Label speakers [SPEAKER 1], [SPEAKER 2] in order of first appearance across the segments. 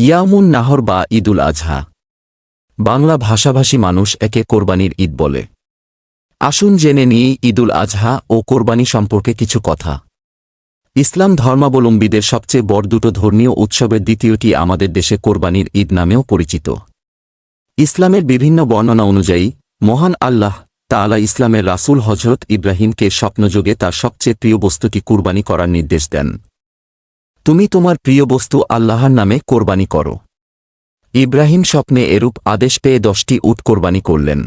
[SPEAKER 1] ইয়ামুন নাহর বা ঈদুল আজহা বাংলা ভাষাভাষী মানুষ একে কোরবানির ঈদ বলে। আসুন জেনে নিই ঈদুল আজহা ও কোরবানি সম্পর্কে কিছু কথা। ইসলাম ধর্মাবলম্বীদের সবচেয়ে বড় দুটো ধর্মীয় উৎসবের দ্বিতীয়টি আমাদের দেশে কোরবানির ঈদ নামেও পরিচিত। ইসলামের বিভিন্ন বর্ণনা অনুযায়ী, মহান আল্লাহ তাআলা ইসলামের রাসূল হজরত ইব্রাহিমকে স্বপ্নযোগে তার সবচেয়ে প্রিয় বস্তুটি কুরবানি করার নির্দেশ দেন। তুমি তোমার প্রিয় বস্তু আল্লাহর নামে কোরবানি করো। ইব্রাহিম স্বপ্নে এরূপ আদেশ পেয়ে দশটি উট কোরবানি করলেন।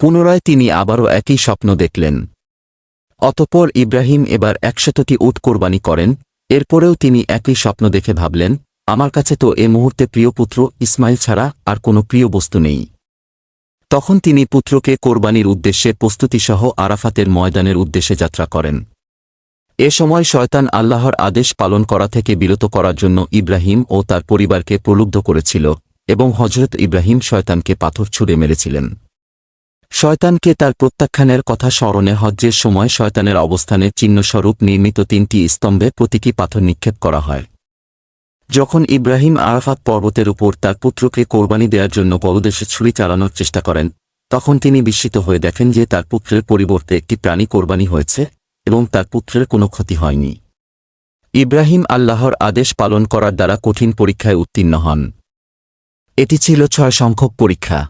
[SPEAKER 1] পুনরায় তিনি আবারও একই স্বপ্ন দেখলেন। অতপর ইব্রাহিম এবার একশতটি উট কোরবানি করেন, এরপরেও তিনি একই স্বপ্ন দেখে ভাবলেন, আমার কাছে তো এ মুহূর্তে প্রিয় পুত্র ইসমাইল ছাড়া আর কোনো প্রিয় বস্তু নেই। তখন তিনি পুত্রকে কোরবানির উদ্দেশ্যে প্রস্তুতিসহ আরাফাতের ময়দানের উদ্দেশ্যে যাত্রা করেন। এ সময় শয়তান আল্লাহর আদেশ পালন করা থেকে বিরত করার জন্য ইব্রাহিম ও তার পরিবারকে প্রলুব্ধ করেছিল এবং হজরত ইব্রাহিম শয়তানকে পাথর ছুঁড়ে মেরেছিলেন। শয়তানকে তার প্রত্যাখ্যানের কথা স্মরণে হজ্জের সময় শয়তানের অবস্থানে চিহ্নস্বরূপ নির্মিত তিনটি স্তম্ভে প্রতীকী পাথর নিক্ষেপ করা হয়। যখন ইব্রাহিম আরাফাত পর্বতের উপর তার পুত্রকে কোরবানি দেওয়ার জন্য বলদেশে ছুরি চালানোর চেষ্টা করেন, তখন তিনি বিস্মিত হয়ে দেখেন যে তার পুত্রের পরিবর্তে একটি প্রাণী কোরবানি হয়েছে। এবং তার পুত্রের কোনো ক্ষতি হয়নি। ইব্রাহিম আল্লাহর আদেশ পালন করার দ্বারা কঠিন পরীক্ষায় উত্তীর্ণ হন। এটি ছিল ছয় সংখ্যক পরীক্ষা।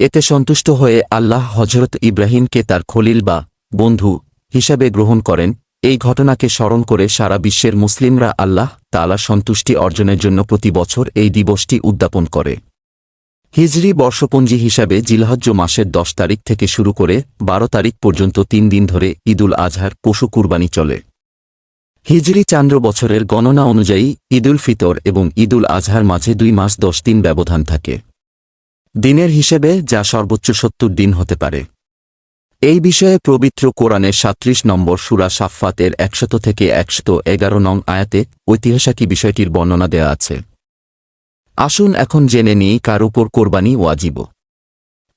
[SPEAKER 1] এতে সন্তুষ্ট হয়ে আল্লাহ হজরত ইব্রাহিমকে তার খলিল বা বন্ধু হিসাবে গ্রহণ করেন। এই ঘটনাকে স্মরণ করে সারা বিশ্বের মুসলিমরা আল্লাহ তালা সন্তুষ্টি অর্জনের জন্য প্রতি বছর এই দিবসটি উদ্যাপন করে। হিজরি বর্ষপঞ্জি হিসাবে জিলহজ্জ মাসের দশ তারিখ থেকে শুরু করে বারো তারিখ পর্যন্ত তিন দিন ধরে ঈদুল আজহার পশু কুরবানি চলে। হিজরি চান্দ্র বছরের গণনা অনুযায়ী ঈদুল ফিতর এবং ঈদুল আজহার মাঝে দুই মাস দশ দিন ব্যবধান থাকে। দিনের হিসেবে যা সর্বোচ্চ সত্তর দিন হতে পারে। এই বিষয়ে পবিত্র কোরআনের সাত্রিশ নম্বর সুরা সাফফাতের একশত থেকে একশত এগারো নং আয়াতে ঐতিহাসিক বিষয়টির বর্ণনা দেয়া আছে। আসুন এখন জেনে নিই কার উপর কোরবানি ওয়াজিব।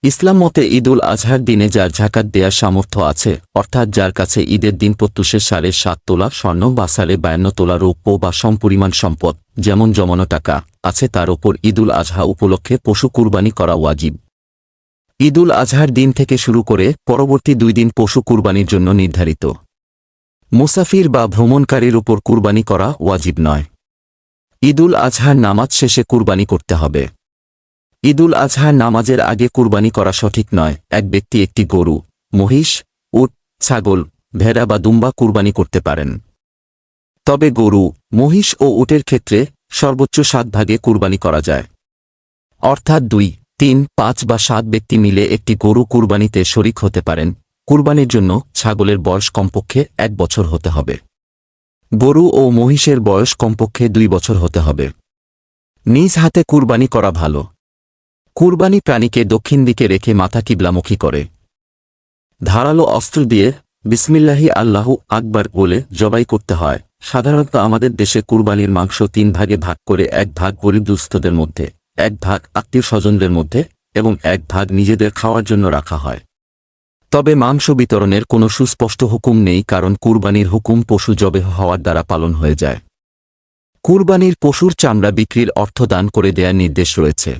[SPEAKER 1] ইসলাম মতে ঈদুল আজহার দিনে যার ঝাকাত দেয়ার সামর্থ্য আছে, অর্থাৎ যার কাছে ঈদের দিন প্রত্যুষের সাড়ে সাত তোলা স্বর্ণ বা সাড়ে বায়ান্ন তোলা রৌপ্য বা সমপরিমাণ সম্পদ, যেমন জমানো টাকা, আছে তার ওপর ঈদুল আজহা উপলক্ষে পশু কুরবানি করা ওয়াজিব। ঈদুল আজহার দিন থেকে শুরু করে পরবর্তী দুই দিন পশু কুরবানির জন্য নির্ধারিত। মুসাফির বা ভ্রমণকারীর উপর কুরবানি করা ওয়াজিব নয়। ঈদুল আজহার নামাজ শেষে কুরবানি করতে হবে। ঈদুল আজহার নামাজের আগে কুরবানি করা সঠিক নয়। এক ব্যক্তি একটি গরু, মহিষ, উট, ছাগল, ভেড়া বা দুম্বা কুরবানি করতে পারেন। তবে গরু, মহিষ ও উটের ক্ষেত্রে সর্বোচ্চ সাত ভাগে কুরবানি করা যায়। অর্থাৎ দুই, তিন, পাঁচ বা সাত ব্যক্তি মিলে একটি গরু কুরবানিতে শরিক হতে পারেন। কুরবানির জন্য ছাগলের বয়স কমপক্ষে এক বছর হতে হবে। গরু ও মহিষের বয়স কমপক্ষে দুই বছর হতে হবে। নিজ হাতে কুরবানি করা ভালো। কুরবানি প্রাণীকে দক্ষিণ দিকে রেখে মাথা কিবলামুখী করে। ধারালো অস্ত্র দিয়ে বিসমিল্লাহি আল্লাহু আকবার বলে জবাই করতে হয়। সাধারণত আমাদের দেশে কুরবানির মাংস তিন ভাগে ভাগ করে এক ভাগ গরিব দুস্থদের মধ্যে, এক ভাগ আত্মীয় স্বজনদের মধ্যে এবং এক ভাগ নিজেদের খাওয়ার জন্য রাখা হয়। তবে মাংস বিতরণের কোনো সুস্পষ্ট হুকুম নেই কারণ কুরবানির হুকুম পশু জবে হওয়ার দ্বারা পালন হয়ে যায়। কুরবানির পশুর চামড়া বিক্রির অর্থ দান করে দেয়ার নির্দেশ রয়েছে।